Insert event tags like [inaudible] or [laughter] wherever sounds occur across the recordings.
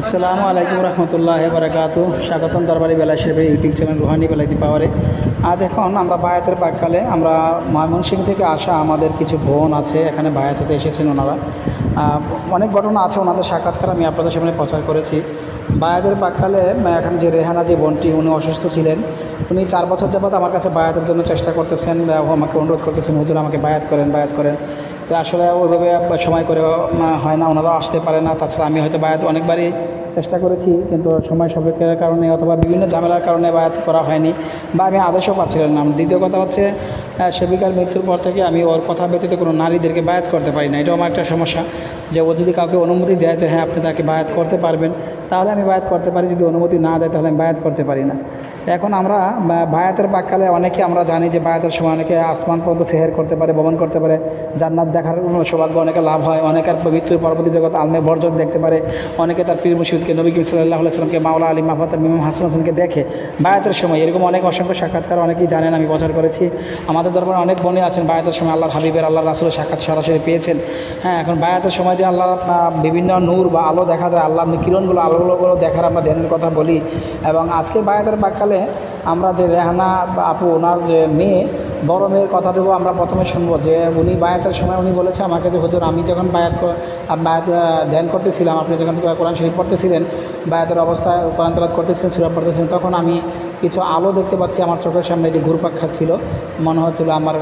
আসসালামু আলাইকুম রহমতুল্লাহ বারাকাতু স্বাগতম দরবারি বেলা শরীফের ইউটিউব চ্যানেল রুহানি বেলাইতি পাওয়ারে। আজ এখন আমরা বায়াতের পাককালে আমরা ময়মনসিংহ থেকে আসা আমাদের কিছু বোন আছে, এখানে বায়াত হতে এসেছেন ওনারা। অনেক ঘটনা আছে ওনাদের সাক্ষাৎকার আমি আপনাদের সামনে প্রচার করেছি। বায়াতের পাককালে এখন যে রেহানা যে বোনটি, উনি অসুস্থ ছিলেন। উনি চার বছর যাবৎ আমার কাছে বায়াতের জন্য চেষ্টা করতেছেন আমাকে অনুরোধ করতেছেন, হুজুর, আমাকে বায়াত করেন বায়াত করেন। তো আসলে ওইভাবে সময় করে হয় না ওনারা আসতে পারে না। তাছাড়া আমি হয়তো বায়াত অনেকবারই চেষ্টা করেছি, কিন্তু সময় সাপেক্ষের কারণে অথবা বিভিন্ন ঝামেলার কারণে বায়াত করা হয়নি বা আমি আদেশও পাচ্ছিলাম না। দ্বিতীয় কথা হচ্ছে সেবিকার মৃত্যুর পর থেকে আমি ওর কথা ব্যতীত কোনো নারীদেরকে বায়াত করতে পারি না। এটাও আমার একটা সমস্যা যে ও যদি কাউকে অনুমতি দেয় যে হ্যাঁ আপনি তাকে বায়াত করতে পারবেন তাহলে আমি বায়াত করতে পারি, যদি অনুমতি না দেয় তাহলে আমি বায়াত করতে পারি না। এখন আমরা বায়াতের পাককালে অনেকে আমরা জানি যে বায়াতের সময় অনেকে আসমান পর্যন্ত সেহের করতে পারে ভ্রমণ করতে পারে, জান্নাত দেখার সৌভাগ্য অনেকে লাভ হয়, অনেকের মৃত্যুর পরবর্তী জগৎ আলমে বর্জক দেখতে পারে, অনেকে তার পীর মুর্শিদকে নবী সাল্লাহ আসলামকে মাওলা আলী মাহবাত মিমাম হাসান হাসানকে দেখে। বায়াতের সময় এরকম অনেক অসংখ্য সাক্ষাৎকার অনেকেই জানেন, আমি প্রচার করেছি। আমাদের দরবারে অনেক বনে আছেন। বায়াতের সময় আল্লাহর হাবিবের আল্লাহ রাসুলের সাক্ষাৎ সরাসরি পেয়েছেন। হ্যাঁ এখন বায়াতের সময় যে আল্লাহর বিভিন্ন নূর বা আলো দেখা যায় আল্লাহ কিরণগুলো, আলোগুলো দেখার আমরা ধ্যানের কথা বলি। এবং আজকে বায়াতের বাক্কালে আমরা যে রেহানা আপু, ওনার যে মেয়ে, বড় মেয়ের কথাটুকু আমরা প্রথমে শুনব যে উনি বায়াতের সময় উনি বলেছে আমাকে যে, হুজুর, আমি যখন বায়াত বায়াত ধ্যান করতেছিলাম, আপনি যখন কোরআন শরীফ পড়তেছিলেন, বায়াতের অবস্থায় কোরআন তলাত করতেছিলেন সুরাব পড়তেছিলেন, তখন আমি কিছু আলো দেখতে পাচ্ছি, আমার চোখের সামনে এটি ঘুরপাক খাচ্ছিল। মনে হচ্ছিল আমার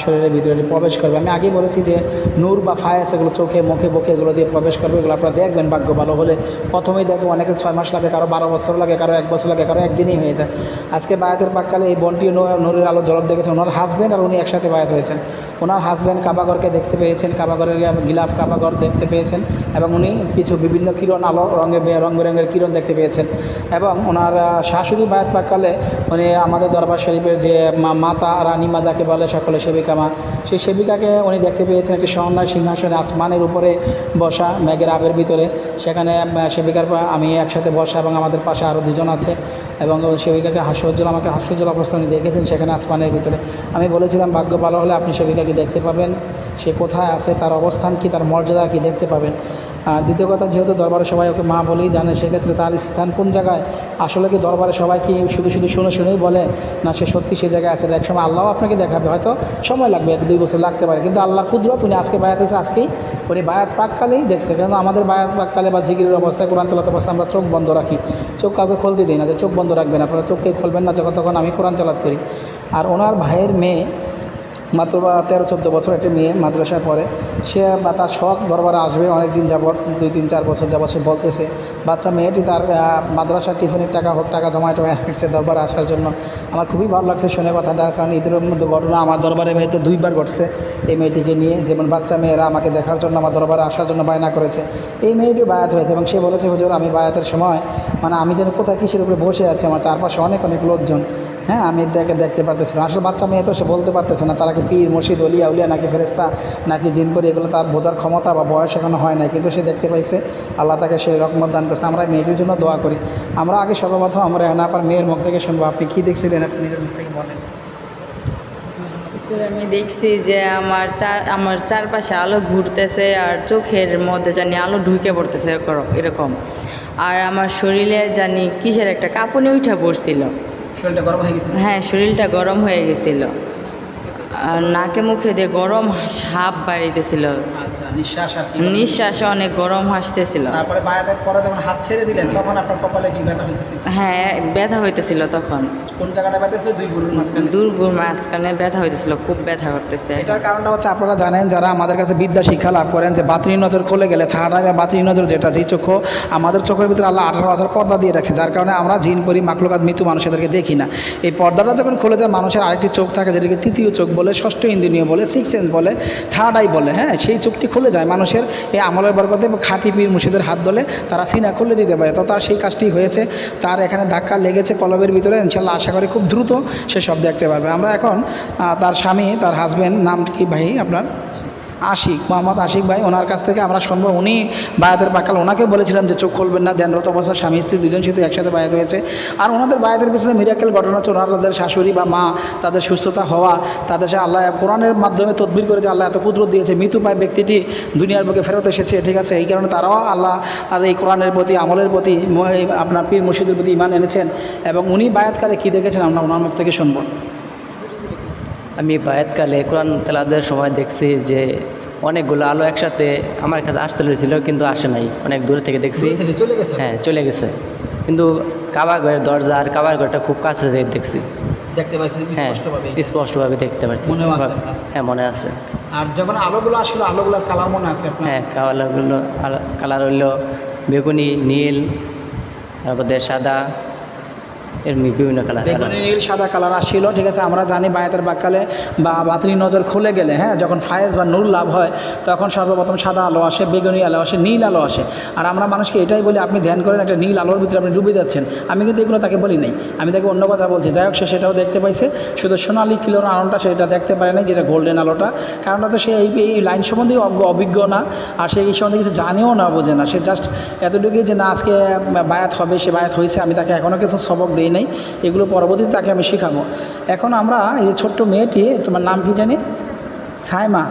শরীরের ভিতরে প্রবেশ করবে। আমি আগেই বলেছি যে নূর বা ফায়াস এগুলো চোখে, মুখে, বুকে এগুলো দিয়ে প্রবেশ করবে, এগুলো আপনারা দেখবেন ভাগ্য ভালো হলে। প্রথমেই দেখো অনেকের ছয় মাস লাগে, কারও বারো বছর লাগে, কারও এক বছর লাগে, কারও একদিনই হয়ে যায়। আজকে বায়াতের পাককালে এই বনটি নূরের আলো ঝলক দেখেছেন। ওনার হাজব্যান্ড আর উনি একসাথে বায়াত হয়েছেন। ওনার হাজব্যান্ড কাবাগরকে দেখতে পেয়েছেন, কাবাগরের গিলাফ কাবাগর দেখতে পেয়েছেন এবং উনি কিছু বিভিন্ন কিরণ আলো, রঙে বে- রং বেরঙের কিরণ দেখতে পেয়েছেন। এবং ওনার শাশুড়ি বায়াত পাককালে উনি আমাদের দরবার শরীফের যে মাতা রানীমা যাকে বলে সকলে সেবিকা মা, সেই সেবিকাকে উনি দেখতে পেয়েছেন একটি স্বর্ণার সিংহাসনে আসমানের উপরে বসা, মেঘের আবের ভিতরে। সেখানে সেবিকার পা- আমি একসাথে বসা এবং আমাদের পাশে আরও দুজন আছে এবং সেবিকাকে হাস্যোজ্জ্বল, আমাকে হাস্যোজ্জ্বল অবস্থানে দেখেছেন সেখানে আসমানের ভিতরে। আমি বলেছিলাম, ভাগ্য ভালো হলে আপনি সেবিকাকে দেখতে পাবেন। সে কোথায় আছে, তার অবস্থান কি, তার মর্যাদা কি দেখতে পাবেন? দ্বিতীয় কথা, যেহেতু দরবারে সবাই ওকে মা বলেই জানে, সেক্ষেত্রে তার স্থান কোন জায়গায়? আসলে কি দরবারে সবাই কি শুধু শুধু শুনে শুনেই বলে, না সে সত্যি সেই জায়গায় আছে? এক সময় আল্লাহ আপনাকে দেখাবে, হয়তো সময় লাগবে, এক দুই বছর লাগতে পারে। কিন্তু আল্লাহর কুদরত, উনি আজকে বায়াত হয়েছে, আজকেই উনি বায়াত পাককালেই দেখছে। কেন আমাদের বায়াত পাককালে বা জিগিরের অবস্থায়, কোরআন তেলাত অবস্থায় আমরা চোখ বন্ধ রাখি। চোখ কাউকে খুলতে দিই না যে চোখ বন্ধ রাখবেন। আপনারা চোখকে খুলবেন না যখন তখন আমি কোরআন তেলাত করি। আর ওনার ভাইয়ের মেয়ে মাত্র বা তেরো, চোদ্দ বছর একটি মেয়ে মাদ্রাসায় পড়ে। সে বা তার শখ দরবারে আসবে অনেক দিন যাবৎ, দুই তিন, চার বছর যাবৎ সে বলতেছে। বাচ্চা মেয়েটি তার মাদ্রাসার টিফিনের টাকা হোক, টাকা জমা টমায় রাখছে দরবারে আসার জন্য। আমার খুবই ভালো লাগছে শুনে কথাটা, কারণ ঈদের মধ্যে ঘটনা আমার দরবারে মেয়েতে দুইবার ঘটছে এই মেয়েটিকে নিয়ে। যেমন বাচ্চা মেয়েরা আমাকে দেখার জন্য আমার দরবারে আসার জন্য বায়না করেছে। এই মেয়েটি বায়াত হয়েছে এবং সে বলেছে, হুজুর, আমি বায়াতের সময় মানে আমি যেন কোথায় কিসের উপরে বসে আছি, আমার চারপাশে অনেক অনেক লোকজন। হ্যাঁ আমি দেখে দেখতে পারতেছি না। আসলে বাচ্চা মেয়ে তো সে বলতে পারতেছে না, তারা কি পীর, মসজিদ অলিয়া উলিয়া নাকি ফেরেস্তা নাকি জিন করি এগুলো তার বোঝার ক্ষমতা বা বয়স এখনও হয় না কিন্তু সে দেখতে পাইছে, আল্লাহ তাকে সেই রকমত দান করছে। আমরা মেয়েটির জন্য দোয়া করি। আমরা আগে সর্বপ্রথম আমরা এনা আপার মেয়ের মুখ থেকে শুনব। আপনি কী দেখছিলেন? আপনি নিজের মুখ থেকে বলেন। আমি দেখছি যে আমার চার আমার চারপাশে আলো ঘুরতেছে আর চোখের মধ্যে জানি আলো ঢুকে পড়তেছে এরকম- আর আমার শরীরে জানি কিসের একটা কাঁপুনি উঠে পড়ছিল। হয়ে গেছে হ্যাঁ শরীরটা গরম হয়ে গেছিল। আর নাকে মুখে দিয়ে গরম সাপ বাড়িতেছিল। আচ্ছা নিঃশ্বাস নিঃশ্বাসে অনেক গরম হাসতেছিল তারপরে পরে যখন হাত ছেড়ে দিলেন তখন আপনার কপালে কি ব্যথা হইতেছিল? হ্যাঁ ব্যথা হইতেছিল তখন। কোন জায়গাটা ব্যথা দুই গুরুর মাঝখানে। দূর মাঝখানে ব্যথা হইতেছিল খুব ব্যথা করতেছে। এটার কারণটা হচ্ছে আপনারা জানেন যারা আমাদের কাছে বিদ্যা শিক্ষা লাভ করেন যে বাতরি নজর খুলে গেলে থার্ড বাতরি নজর যেটা যেই চক্ষু আমাদের চোখের ভিতরে আল্লাহ আঠারো হাজার পর্দা দিয়ে রাখছে যার কারণে আমরা জিন পরি মাকলুকাত মৃত্যু মানুষদেরকে দেখি না। এই পর্দাটা যখন খুলে যায় মানুষের আরেকটি চোখ থাকে যেটাকে তৃতীয় চোখ বলে, ষষ্ঠ ইন্দ্রিয় বলে সিক্স সেন্স বলে থার্ড আই বলে হ্যাঁ সেই চোখটি খুলে যায়। মানুষের এই আমলের বরকতে খাঁটি পীর মুর্শিদের হাত ধলে তারা সিনা খুলে দিতে পারে। তো তার সেই কাজটি হয়েছে। তার এখানে ধাক্কা লেগেছে কলবের ভিতরে। ইনশাল্লাহ আশা করি খুব দ্রুত সে সব দেখতে পারবে। আমরা এখন তার স্বামী, তার হাজব্যান্ড নাম কি ভাই আপনার? আশিক, মোহাম্মদ আশিক ভাই, ওনার কাছ থেকে আমরা শুনব। উনি বায়াতের বাকাল। ওনাকে বলেছিলাম যে চোখ খুলবেন না, ধ্যানরত অবস্থা স্বামী, স্ত্রী দুজন সাথে একসাথে বায়াত হয়েছে। আর ওনাদের বায়াতের পিছনে মিরাকেল ঘটনা হচ্ছে ওনাদের শাশুড়ি বা মা, তাদের সুস্থতা হওয়া, তাদের সে আল্লাহ কোরআনের মাধ্যমে তদবির করে যে আল্লাহ এত কুদরত দিয়েছে, মৃত্যু পায় ব্যক্তিটি দুনিয়ার বুকে ফেরত এসেছে, ঠিক আছে? এই কারণে তারাও আল্লাহ আর এই কোরআনের প্রতি, আমলের প্রতি আপনার পীর মুর্শিদের প্রতি ইমান এনেছেন। এবং উনি বায়াতকালে কী দেখেছেন, আমরা ওনার মুখ থেকে শুনব। আমি বায়াতকালে কোরআন তেলাদের সময় দেখছি যে অনেকগুলো আলো একসাথে আমার কাছে আসতে লেগেছিল কিন্তু আসে নাই। অনেক দূর থেকে দেখছি। চলে গেছে? হ্যাঁ চলে গেছে। কিন্তু কাবার ঘরের দরজা আর কাবার ঘরটা খুব কাছে থেকে দেখছি। দেখতে পাচ্ছেন হ্যাঁ স্পষ্টভাবে? দেখতে পাচ্ছি আছে হ্যাঁ মনে আছে। আর যখন আলোগুলো আসলো আলোগুলোর কালার মনে আছে হ্যাঁ কালারগুলো কালার হইল বেগুনি নীল তারপর সাদা এরমি বিভিন্ন কালার বেগুনি, নীল, সাদা কালার আসছিল ঠিক আছে? আমরা জানি বায়াতের বাক্কালে বা বাতরি নজর খুলে গেলে হ্যাঁ যখন ফায়েজ বা নূর লাভ হয়, তখন সর্বপ্রথম সাদা আলো আসে, বেগুনি আলো আসে, নীল আলো আসে। আর আমরা মানুষকে এটাই বলি, আপনি ধ্যান করেন, একটা নীল আলোর ভিতরে আপনি ডুবে যাচ্ছেন। আমি কিন্তু এগুলো তাকে বলি নাই। আমি তাকে অন্য কথা বলছি। যাই হোক, সে সেটাও দেখতে পাইছে। শুধু সোনালি কিলোর আলোটা সেটা দেখতে পারে নাই, যেটা গোল্ডেন আলোটা। কারণটা তো সে এই এই লাইন সম্বন্ধে অজ্ঞ, অভিজ্ঞ না। আর সে এই সম্বন্ধে কিছু জানেও না, বোঝে না। সে জাস্ট এতটুকুই যে না, আজকে বায়াত হবে, সে বায়াত হয়েছে, আমি তাকে এখনও কিছু সবক দিই নাই, এগুলো পরবর্তীতে তাকে আমি শেখাবো। এখন আমরা এই ছোট্ট মেয়েটি, তোমার নাম কি জানি? সাইমা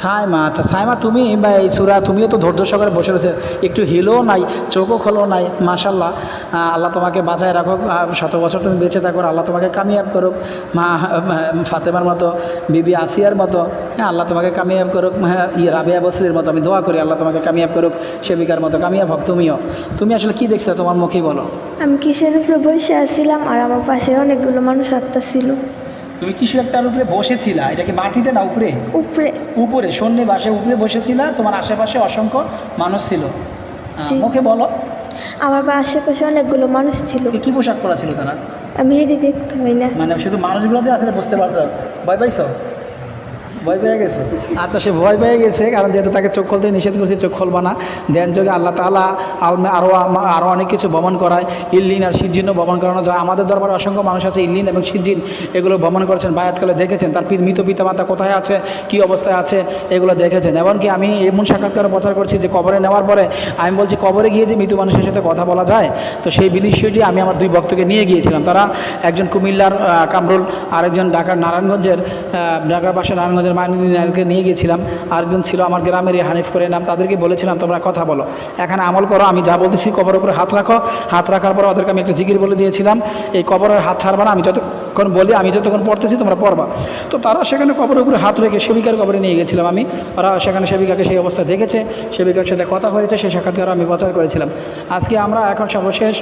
সাইমা আচ্ছা সাইমা, তুমি বা এই সুরা, তুমিও তো ধৈর্য সহকারে বসে রয়েছে। একটু হিলও নাই, চোখও খোলো নাই মাশাল্লাহ আল্লাহ তোমাকে বাঁচায় রাখো শত বছর তুমি বেঁচে থাকো আল্লাহ তোমাকে কামিয়াব করুক। মা ফাতেমার মতো, বিবি আসিয়ার মতো হ্যাঁ আল্লাহ তোমাকে কামিয়াব করুক ইয়ে রাবিয়া বসরির মতো, আমি দোয়া করি, আল্লাহ তোমাকে কামিয়াব করুক, সেবিকার মতো, কামিয়াব হোক, তুমিও। তুমি আসলে কি দেখছিলে তোমার মুখেই বলো। আমি কিসের উপরে বসে আছিলাম, আর আমার পাশে অনেকগুলো মানুষ আত্মা ছিল। তুমি কিছু একটার উপরে বসেছিলা এটা কি মাটিতে না উপরে? উপরে। উপরে সন্ধ্যে বাসে উপরে বসেছিলা তোমার আশেপাশে অসংখ্য মানুষ ছিল। ওকে। মুখে বলো। আমার বা আশেপাশে অনেকগুলো মানুষ ছিল। কি- পোশাক পরা ছিল তারা? আমি হেঁটে দেখতে পাই না। মানে শুধু মানুষগুলোতে আসলে বুঝতে পারছ? ভয় পাইছো? ভয় পেয়ে গেছে? আচ্ছা সে ভয় পেয়ে গেছে, কারণ যেহেতু তাকে চোখ খুলতে নিষেধ করছে, চোখ খুলবা না। ধ্যান যোগে আল্লাহ তালা আলমে আরও আরও অনেক কিছু ভ্রমণ করায়, ইল্লিন আর সিজ্জিনও ভ্রমণ করানো যায়। আমাদের দরবারে অসংখ্য মানুষ আছে, ইল্লিন এবং সিজ্জিন, এগুলো ভ্রমণ করেছেন বায়াতকালে দেখেছেন, তার মৃত পিতামাতা কোথায় আছে, কি অবস্থায় আছে, এগুলো দেখেছেন। এমনকি আমি এমন সাক্ষাৎকারে প্রচার করছি যে কবরে নেওয়ার পরে, আমি বলছি, কবরে গিয়ে যে মৃত মানুষের সাথে কথা বলা যায়? তো সেই বিষয়টি আমি আমার দুই ভক্তকে নিয়ে গিয়েছিলাম। তারা একজন কুমিল্লার কামরুল, আরেকজন ঢাকার নারায়ণগঞ্জের ঢাকার পাশে নারায়ণগঞ্জের মাইনুদ্দিন নায়ককে নিয়ে গিয়েছিলাম আরেকজন ছিল আমার গ্রামের এই হানিফ করে নাম, তাদেরকে বলেছিলাম, তোমরা কথা বলো। এখানে আমল করো, আমি যা বলতেছি কবর উপরে হাত রাখো। হাত রাখার পর ওদেরকে আমি একটা জিগির বলে দিয়েছিলাম, এই কবরের হাত ছাড়বা না, আমি যতক্ষণ বলি, আমি যতক্ষণ পড়তেছি, তোমরা পড়বা। তো তারা সেখানে কবরের উপরে হাত রেখে সেবিকার কবরে নিয়ে গেছিলাম আমি। ওরা সেখানে সেবিকাকে সেই অবস্থা দেখেছে, সেবিকার সাথে কথা হয়েছে সেই সাক্ষাৎকার আমি প্রচার করেছিলাম। আজকে আমরা এখন সর্বশেষ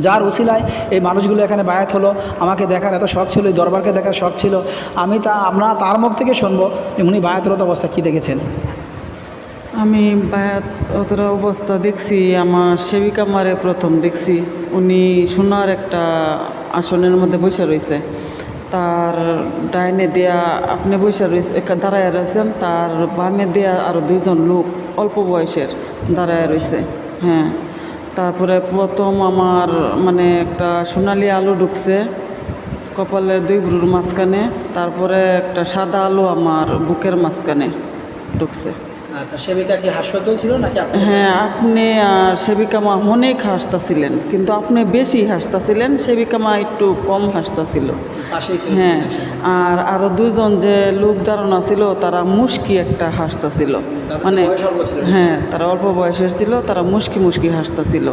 যার উসিলায় এই মানুষগুলো এখানে বায়াত হলো, আমাকে দেখার এত শখ ছিল, এই দরবারকে দেখার শখ ছিল। আমি তা, আমরা তার মুখ থেকে শুনব উনি বায়াতরত অবস্থা কী দেখেছেন। আমি বায়াত অবস্থা দেখছি, আমার সেবিকা মারে প্রথম দেখছি। উনি সোনার একটা আসনের মধ্যে বসে রয়েছে। তার ডাইনে দেয়া, আপনি বসে রয়েছে দাঁড়ায় রয়েছেন, তার বামে দেয়া আরও দুইজন লোক অল্প বয়সের দাঁড়ায় রয়েছে। হ্যাঁ। তারপরে প্রথম আমার মানে একটা সোনালি আলু ঢুকছে কপালের দুই ভ্রুর মাঝখানে, তারপরে একটা সাদা আলু আমার বুকের মাঝখানে ঢুকছে। আচ্ছা সেবিকা কি নাকি আপনি? হ্যাঁ আপনি আর সেবিকা মা অনেক হাসতাছিলেন কিন্তু আপনি বেশি হাসতাছিলেন সেবিকা মা একটু কম হাসতাছিল। ছিল। হ্যাঁ আর আরও দুজন যে লোক ধারণা ছিল তারা মুশকি একটা হাসতাছিল। মানে। হ্যাঁ তারা অল্প বয়সের ছিল তারা মুশকি মুশকি হাসতাছিল।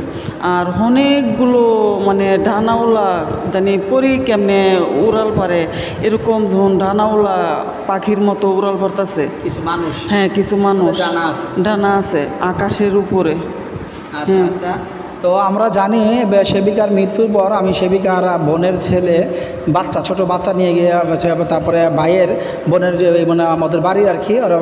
আর অনেকগুলো মানে ডানাওলা জানি পরি কেমনে উড়াল পারে এরকম যখন ডানাওলা পাখির মতো উড়াল পারতাছে। কিছু মানুষ। হ্যাঁ কিছু মানুষ। ডানা আছে। আকাশের উপরে আচ্ছা। আচ্ছা তো আমরা জানি সেবিকার মৃত্যুর পর আমি সেবিকার বোনের ছেলে, বাচ্চা, ছোট বাচ্চা নিয়ে গিয়ে তারপরে ভাইয়ের বোনের মানে আমাদের বাড়ির আর কি, ওরা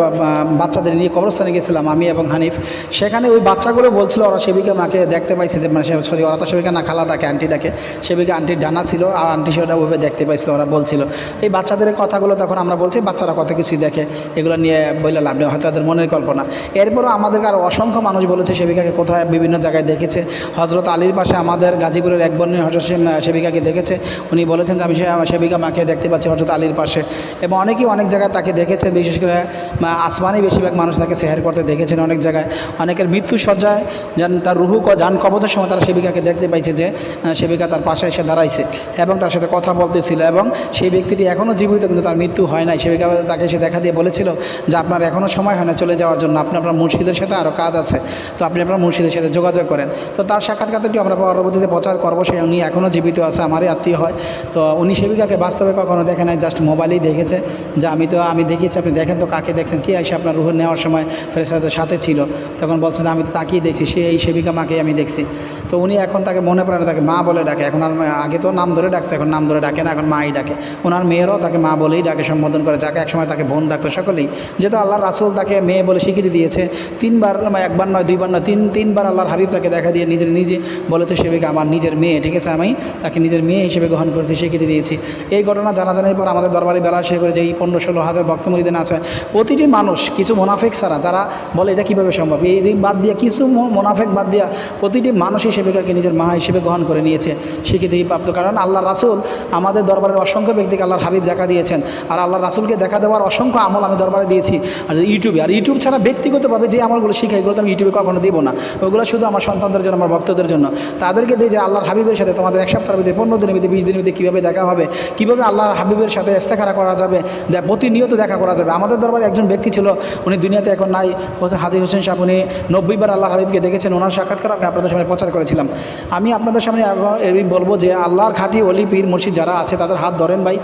বাচ্চাদের নিয়ে কবরস্থানে গেছিলাম, আমি এবং হানিফ। সেখানে ওই বাচ্চাগুলো বলছিল, ওরা সেবিকা মাকে দেখতে পাইছে যে মানে সরি, ওরা তো সেবিকা না, খালা ডাকে, আন্টি ডাকে। সেবিকা আন্টির ডানা ছিল, আর আন্টি সেটা ওইভাবে দেখতে পাইছিল, ওরা বলছিল। এই বাচ্চাদের কথাগুলো তখন আমরা বলছি, বাচ্চারা কত কিছুই দেখে, এগুলো নিয়ে বললে লাভ নেই, হয়তো তাদের মনের কল্পনা। এরপরও আমাদেরকে আরও অসংখ্য মানুষ বলেছে, সেবিকাকে কোথায়, বিভিন্ন জায়গায় দেখেছে। হজরত আলীর পাশে আমাদের গাজীপুরের এক বর্ণের হজরত সে- সেবিকাকে দেখেছে। উনি বলেছেন যে, আমি সেবিকা মাকে দেখতে পাচ্ছি হজরত আলীর পাশে। এবং অনেকেই অনেক জায়গায় তাকে দেখেছেন, বিশেষ করে আসমানি বেশিরভাগ মানুষ তাকে সেহার করতে দেখেছেন অনেক জায়গায়। অনেকের মৃত্যু সজ্জায় যেন তার রুহু যান কবচের সময় তারা সেবিকাকে দেখতে পাইছে যে সেবিকা তার পাশে এসে দাঁড়াইছে এবং তার সাথে কথা বলতেছিল এবং সেই ব্যক্তিটি এখনও জীবিত কিন্তু তার মৃত্যু হয় নাই। সেবিকা তাকে এসে দেখা দিয়ে বলেছিল যে, আপনার এখনও সময় হয় না চলে যাওয়ার জন্য। আপনি আপনার মুর্শিদের সাথে আরও কাজ আছে। তো আপনি আপনার মুর্শিদের সাথে যোগাযোগ করেন। তো তার সাক্ষাৎকারটি আমরা পরবর্তীতে প্রচার করব। সে উনি এখনও জীবিত আছে, আমারই আত্মীয় হয়। তো উনি সেবিকাকে বাস্তবে কখনো দেখে নাই, জাস্ট মোবাইলেই দেখেছে। যে আমি তো, আমি দেখিয়েছি, আপনি দেখেন তো কাকে দেখছেন, কে এসে আপনার রুহ নেওয়ার সময় ফেরেস্তাদের সাথে ছিল? তখন বলছে যে, আমি তো তাকিয়ে দেখছি, সে এই সেবিকা মাকে আমি দেখছি। তো উনি এখন তাকে মনে না, তাকে মা বলে ডাকে। এখন আর আগে তো নাম ধরে ডাকতো, এখন নাম ধরে ডাকে না, এখন মাই ডাকে। ওনার মেয়েরও তাকে মা বলেই ডাকে, সম্বোধন করে। যাকে একসময় তাকে বোন ডাকতো, সকলেই। যেহেতু আল্লাহ রাসুল তাকে মেয়ে বলে স্বীকৃতি দিয়েছে, তিনবার একবার নয়, দুইবার নয়, তিন, তিনবার আল্লাহর হাবিব তাকে দেখা দিয়ে নিজের নিজে বলেছে সেবিকা আমার নিজের মেয়ে, ঠিক আছে আমি? তাকে নিজের মেয়ে হিসেবে গ্রহণ করেছি স্বীকৃতি দিয়েছি। এই ঘটনা জানাজানির পর আমাদের দরবারে বেলা শেষ করে যে এই পনেরো ষোলো হাজার ভক্তমরিদিন আছে প্রতিটি মানুষ, কিছু মোনাফেক ছাড়া, যারা বলে এটা কীভাবে সম্ভব? এই দিক বাদ দিয়ে কিছু মোনাফেক বাদ দিয়া প্রতিটি মানুষই সেবিকাকে নিজের মা হিসেবে গ্রহণ করে নিয়েছে। স্বীকৃতি প্রাপ্ত। কারণ আল্লাহ রাসুল আমাদের দরবারের অসংখ্য ব্যক্তিকে আল্লাহর হাবিব দেখা দিয়েছেন। আর আল্লাহ রাসুলকে দেখা দেওয়ার অসংখ্য আমল আমি দরবারে দিয়েছি। আর ইউটিউবে, আর ইউটিউব ছাড়া ব্যক্তিগতভাবে যে আমলগুলো শিখাই, এগুলো তো আমি ইউটিউবে কখনো দিব না। ওগুলো শুধু আমার সন্তানদের জন্য আমার ভক্তদের জন্য। তাদেরকে দিয়ে যে আল্লাহর হাবিবের সাথে তোমাদের এক সপ্তাহের ভিতরে পনেরো দিনের ভিতরে বিশ দিনের ভিতরে কীভাবে দেখা হবে, কীভাবে আল্লাহর হাবিবের সাথে ইস্তেখারা করা যাবে প্রতিনিয়ত দেখা করা যাবে। আমাদের দরবারে একজন ব্যক্তি ছিল, উনি দুনিয়াতে এখন নাই। হাজির হোসেন সাহেব, উনি নব্বইবার আল্লাহর হাবিবকে দেখেছেন। ওনার সাক্ষাৎকার আমি আপনাদের সামনে প্রচার করেছিলাম। আমি আপনাদের সামনে এই বলব যে, আল্লাহর খাঁটি অলি, পীর, মুর্শিদ যারা আছে, তাদের হাত ধরেন ভাই।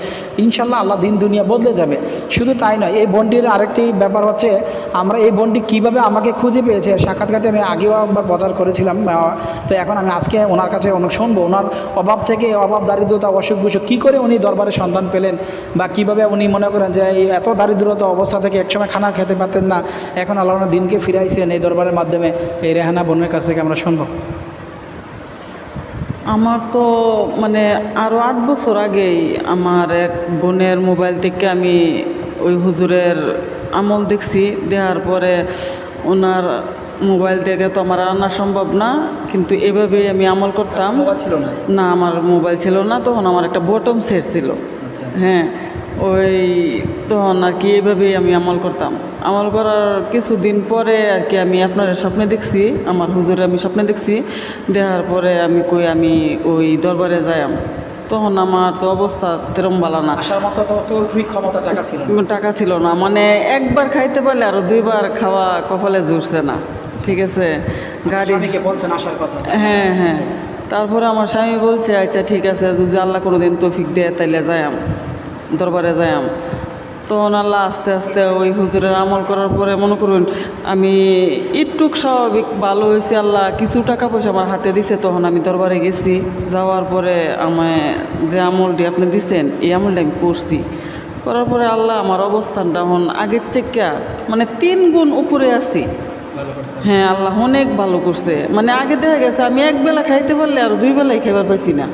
ইনশাল্লাহ আল্লাহ দিন দুনিয়া বদলে যাবে। শুধু তাই নয়, এই বন্ডির আরেকটি ব্যাপার হচ্ছে, আমরা এই বন্ডি কীভাবে আমাকে খুঁজে পেয়েছে, সাক্ষাৎকারটি আমি আগেও একবার প্রচার করেছিলাম তো এখন আমি আজকে ওনার কাছে অনেক শুনব। ওনার অভাব থেকে, অভাব, দারিদ্রতা, অসুখ বিসুখ, কী করে উনি দরবারে সন্ধান পেলেন বা কীভাবে উনি মনে করেন যে এই এত দারিদ্রতা অবস্থা থেকে একসময় খানা খেতে পারতেন না, এখন আল্লাহ দিনকে ফিরাইছেন এই দরবারের মাধ্যমে। এই রেহানা বোনের কাছ থেকে আমরা শুনব। আমার তো মানে আরও আট বছর আগেই আমার এক বোনের মোবাইল থেকে আমি ওই হুজুরের আমল দেখছি। দেওয়ার পরে ওনার মোবাইল থেকে তো আমার রান্না সম্ভব না কিন্তু এভাবেই আমি আমল করতাম। ছিল না? না আমার মোবাইল ছিল না তখন আমার একটা বটম সেট ছিল। আচ্ছা হ্যাঁ ওই তখন আর কি এইভাবেই আমি আমল করতাম। আমল করার কিছুদিন পরে আর কি আমি আপনার স্বপ্নে দেখছি আমার হুজুরে আমি স্বপ্নে দেখছি দেখার পরে আমি কই আমি ওই দরবারে যাইম তখন আমার তো অবস্থা তেরম ভালো না। আসার মতো তো ক্ষমতা টাকা ছিল না। টাকা ছিল না মানে একবার খাইতে পারলে আরও দুইবার খাওয়া কপালে জুড়ছে না। ঠিক আছে গাড়ি বলছেন আসার কথা হ্যাঁ হ্যাঁ। তারপরে আমার স্বামী বলছে আচ্ছা ঠিক আছে যদি আল্লাহ কোনো দিন তৌফিক দেয় তাইলে যাইম দরবারে যাইম তখন আল্লাহ আস্তে আস্তে ওই হুজুরের আমল করার পরে মনে করুন আমি একটুক স্বাভাবিক ভালো হয়েছে আল্লাহ কিছু টাকা পয়সা আমার হাতে দিছে তখন আমি দরবারে গেছি। যাওয়ার পরে আমায় যে আমলটি আপনি দিচ্ছেন এই আমলটা আমি করছি। করার পরে আল্লাহ আমার অবস্থানটা এখন আগের চেকা মানে তিন গুণ উপরে আছি। হ্যাঁ আল্লাহ অনেক ভালো করছে। মানে আগে দেখা গেছে আমি এক বেলা খাইতে পারলে আর দুই বেলায় খাইবার পাইছি না।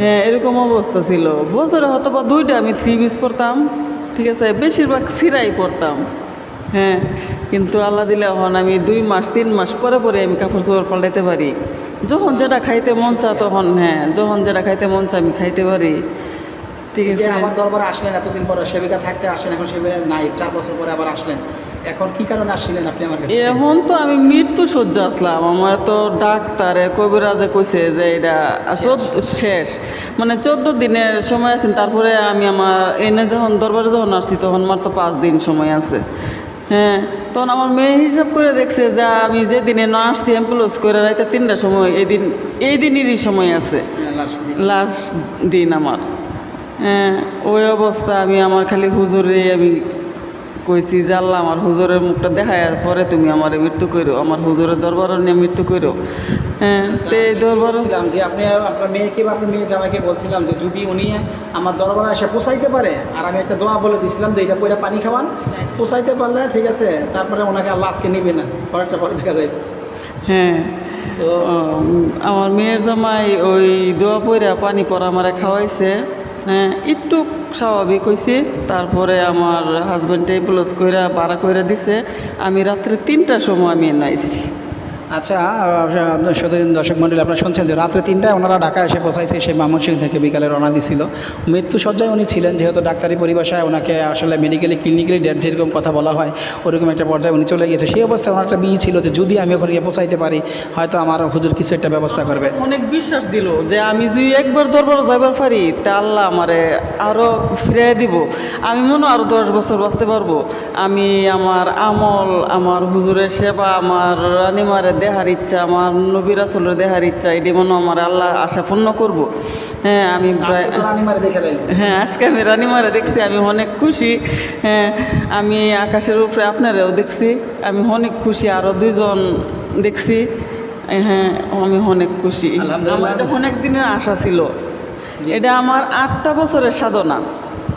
হ্যাঁ এরকম অবস্থা ছিল। বছরে হয়তো বা দুইটা আমি থ্রি পিস পরতাম ঠিক আছে? বেশিরভাগ সিরাই পরতাম। হ্যাঁ কিন্তু আল্লাহ দিলে এখন আমি দুই মাস তিন মাস পরে পরে আমি কাপড় চোপড় পাল্টাইতে পারি। যখন যেটা খাইতে মন চা তখন হ্যাঁ যখন যেটা খাইতে মন চা আমি খাইতে পারি। ঠিক আছে। আমার দরবারে আসলেন এতদিন পরে সেবিকা থাকতে আসেন এখন সেবিকা নাই চার বছর পরে আবার আসলেন। এখন কি কারণে আসছিলেন আপনি আমার কাছে? এখন তো আমি মৃত্যু সজ্জা আসলাম। আমার তো ডাক্তারে কবিরাজে কইছে যে এটা শেষ। মানে চোদ্দ দিনের সময় আছেন তারপরে আমি আমার এনে যখন দরবারে যখন আসছি তখন আমার তো পাঁচ দিন সময় আছে। হ্যাঁ তখন আমার মেয়ে হিসাব করে দেখছে যে আমি যে দিনে না আসছি অ্যাম্বুলেন্স করে রাইতে তিনটার সময় এই দিন এই দিনেরই সময় আছে। হ্যাঁ। লাস্ট দিন আমার। ওই অবস্থা আমি আমার খালি হুজুরে আমি কইছি যে আল্লাহ আমার হুজুরের মুখটা দেখায় পরে তুমি আমার মৃত্যু করো আমার হুজুরের দরবার নিয়ে মৃত্যু করো হ্যাঁ আচ্ছা, তো এই আমি দরবার যে আপনি আপনার মেয়েকে বা আপনার মেয়ে জামাইকে বলছিলাম যে যদি উনি আমার দরবারে এসে পোষাইতে পারে আর আমি একটা দোয়া বলে দিছিলাম যে এটা পরে পানি খাওয়ান পোষাইতে পারলে ঠিক আছে তারপরে ওনাকে আল্লাহ আজকে নিবে না পরেরটা পরে দেখা যায় হ্যাঁ তো আমার মেয়ের জামাই ওই দোয়া পইরা পানি পরা আমারে খাওয়াইছে। হ্যাঁ একটু স্বাভাবিক হয়েছে তারপরে আমার হাজব্যান্ড টেবলস কইরা ভাড়া কইরা দিছে। আমি রাত্রে তিনটার সময় আমি নাইছি। আচ্ছা শুধু দর্শক মন্ডলী, আপনারা শুনছেন যে রাত্রে তিনটায় ওনারা ঢাকা এসে পৌঁছাইছে, সেই ময়মনসিংহ থেকে বিকালে রওনা দিছিল। মৃত্যু সজ্জায় উনি ছিলেন, যেহেতু ডাক্তারি পরিভাষায় ওনাকে আসলে মেডিকেলি ক্লিনিক্যালি ডেট যেরকম কথা বলা হয়, ওরকম একটা পর্যায়ে উনি চলে গেছে সেই অবস্থায় ওনার একটা বিয়ে ছিল যে যদি আমি ওখানে গিয়ে পৌঁছাইতে পারি, হয়তো আমার হুজুর কিছু একটা ব্যবস্থা করবে। অনেক বিশ্বাস দিল যে আমি যদি একবার দরবার যাইবার পারি, তা আল্লাহ আমারে আরও ফিরিয়ে দিব। আমি মনে আরও দশ বছর বাঁচতে পারব। আমি আমার আমল, আমার হুজুরের সেবা, আমার রানিমারে দেহার ইচ্ছা আমার নবিরাসলের দেহার ইচ্ছা এটি মনে আমার আল্লাহ আশা পূর্ণ করব। হ্যাঁ আমি প্রায়। হ্যাঁ আজকে আমি রানিমারে দেখছি আমি অনেক খুশি। হ্যাঁ আমি আকাশের উপরে আপনারাও দেখছি আমি অনেক খুশি আরও দুইজন দেখছি। হ্যাঁ আমি অনেক খুশি। আমার অনেক দিনের আশা ছিল। এটা আমার আটটা বছরের সাধনা।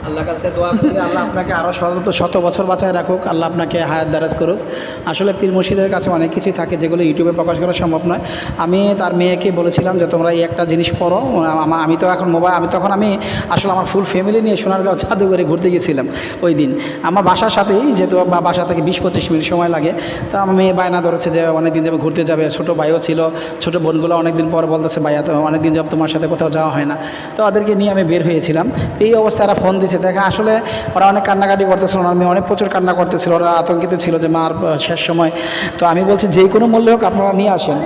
আল্লাহ কাছে দোয়া করি, আল্লাহ আপনাকে আরও শত শত বছর বাঁচায় রাখুক, আল্লাহ আপনাকে হায়াত দারাজ করুক। আসলে পীর মুর্শিদের কাছে অনেক কিছুই থাকে যেগুলো ইউটিউবে প্রকাশ করা সম্ভব নয়। আমি তার মেয়েকে বলেছিলাম যে, তোমরা এই একটা জিনিস পড়ো, আমা- তো এখন মোবাইল আমি তখন আমি আসলে আমার ফুল ফ্যামিলি নিয়ে সোনারগাঁও জাদুঘরে ঘুরতে গেছিলাম ওই দিন। আমার বাসার সাথেই যেহেতু বা, বাসা থেকে বিশ পঁচিশ মিনিট সময় লাগে, তো আমার মেয়ে বায়না ধরেছে যে অনেক দিন যাবে ঘুরতে যাবে, ছোটো ভাইও ছিল, ছোটো বোনগুলো অনেকদিন পর বলতেছে, ভাইয়া, তো অনেকদিন যাব তোমার সাথে কোথাও যাওয়া হয় না। তো ওদেরকে নিয়ে আমি বের হয়েছিলাম। এই অবস্থায় ফোন দিছে দেখে, আসলে ওরা অনেক কান্নাকাটি করতেছিল মেয়ে অনেক প্রচুর কান্না করতেছিল, ওরা আতঙ্কিত ছিল যে মার শেষ সময়। তো আমি বলছি, যে কোনো মূল্যে হোক আপনারা নিয়ে আসেন।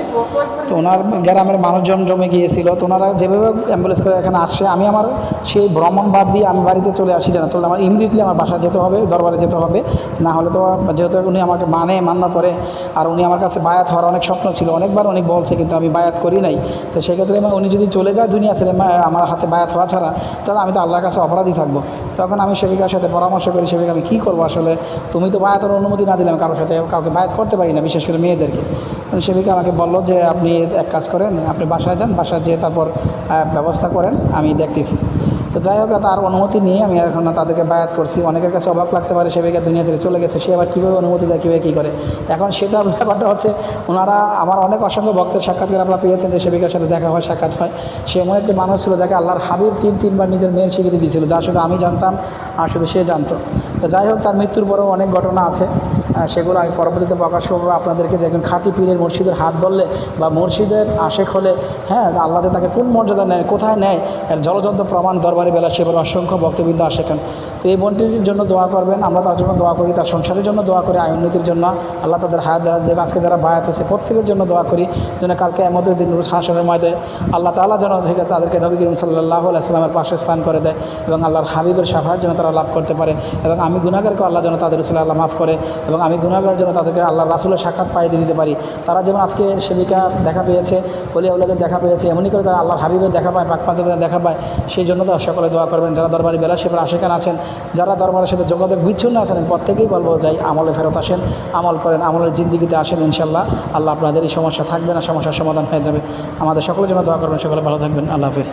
তো ওনার গ্রামের মানুষজন জমে গিয়েছিল, তো ওনারা যেভাবে অ্যাম্বুলেন্স করে এখানে আসছে আমি আমার সেই ভ্রমণ বাদ দিয়ে আমি বাড়িতে চলে আসি জানা তাহলে আমার ইমিডিয়েটলি আমার বাসায় যেতে হবে, দরবারে যেতে হবে। না হলে তো, যেহেতু উনি আমাকে মানে মান্য করে, আর উনি আমার কাছে বায়াত হওয়ার অনেক স্বপ্ন ছিল, অনেকবার উনি বলছে, কিন্তু আমি বায়াত করি নাই। তো সেক্ষেত্রে উনি যদি চলে যায় দুনিয়া মা- আমার হাতে বায়াত হওয়া ছাড়া, তাহলে আমি তো আল্লাহর কাছে অপরাধী থাকব। তখন আমি সেবিকার সাথে পরামর্শ করি, সেবিকা, আমি কী করব আসলে? তুমি তো বায়াতের অনুমতি না দিলাম কারোর সাথে কাউকে বায়াত করতে পারি না, বিশেষ করে মেয়েদেরকে। সেবিকা আমাকে বলল যে, আপনি এক কাজ করেন, আপনি বাসায় যান, বাসায় যেয়ে তারপর ব্যবস্থা করেন, আমি দেখতেছি। তো যাই হোক, তার অনুমতি নিয়ে আমি এখন তাদেরকে বায়াত করছি। অনেকের কাছে অবাক লাগতে পারে সে সেবিকা দুনিয়া ছেড়ে চলে গেছে, সে আবার কীভাবে অনুমতি দেয়, কীভাবে কী করে? এখন সেটা [laughs] ব্যাপারটা হচ্ছে, ওনারা আমার অনেক অসংখ্য ভক্তের সাক্ষাৎকার আপনারা পেয়েছেন যে সেবিকার সাথে দেখা হয়, সাক্ষাৎ হয়। সে এমন একটি মানুষ ছিল যাকে আল্লাহর হাবিব তিন, তিনবার নিজের মেয়ের স্বীকৃতি দিয়েছিল, যা শুধু আমি জানতাম আর শুধু সে জানতো। তো যাই হোক, তার মৃত্যুর পরেও অনেক ঘটনা আছে। সেগুলো আমি পরবর্তীতে প্রকাশ করব আপনাদেরকে যে একজন খাঁটি পীরের মুর্শিদের হাত ধরলে বা মুর্শিদের আশেক হলে হ্যাঁ আল্লাহতে তাকে কোন মর্যাদা নেয়, কোথায় নেয়, এর জলযন্ত্র প্রমাণ দরবারে বেলা সেবার অসংখ্য ভক্তবৃন্দ আসেখান তো এই বোনটির জন্য দোয়া করবেন, আমরা তার জন্য দোয়া করি, তার সংসারের জন্য দোয়া করি আয় উন্নতির জন্য। আল্লাহ তাদের হায়াত দ্বারা দেখ আজকে যারা বায়াত হয়েছে, প্রত্যেকের জন্য দোয়া করি যেন কালকে এমতের দিন হাসনের ময়দে আল্লাহ তাআলা যেন তাদেরকে নবী করিম সাল্লাহ আলাইসলামের পাশে স্থান করে দেয় এবং আল্লাহর হাবিবের সাফাত যেন তারা লাভ করতে পারে এবং আমি গুণাগারকে আল্লাহ যেন তাদের রসুল আল্লাহ মাফ করে এবং আমি গুণাগার যেন তাদেরকে আল্লাহ রাসুলের সাক্ষাৎ পাই দিতে পারি। তারা যেমন আজকে সেবিকা দেখা পেয়েছে বলে ওলাদের দেখা পেয়েছে, এমনই করে তারা আল্লাহর হাবিবের দেখা পায়, পাক পাঞ্জাদের দেখা পায়। সেই জন্য তো সকলে দোয়া করবেন, যারা দরবারে বেলা সেবার আশেখান আছেন, যারা দরবারের সাথে যোগাযোগ বিচ্ছিন্ন আছেন প্রত্যেকেই বলব, যাই আমলে ফেরত আসেন, আমল করেন, আমলের জিন্দিগিতে আসেন ইনশাল্লাহ আল্লাহ আপনাদের এই সমস্যা থাকবে না, সমস্যার সমাধান হয়ে যাবে। আমাদের সকলের জন্য দোয়া করবেন, সকলে ভালো থাকবেন। আল্লাহ হাফিজ।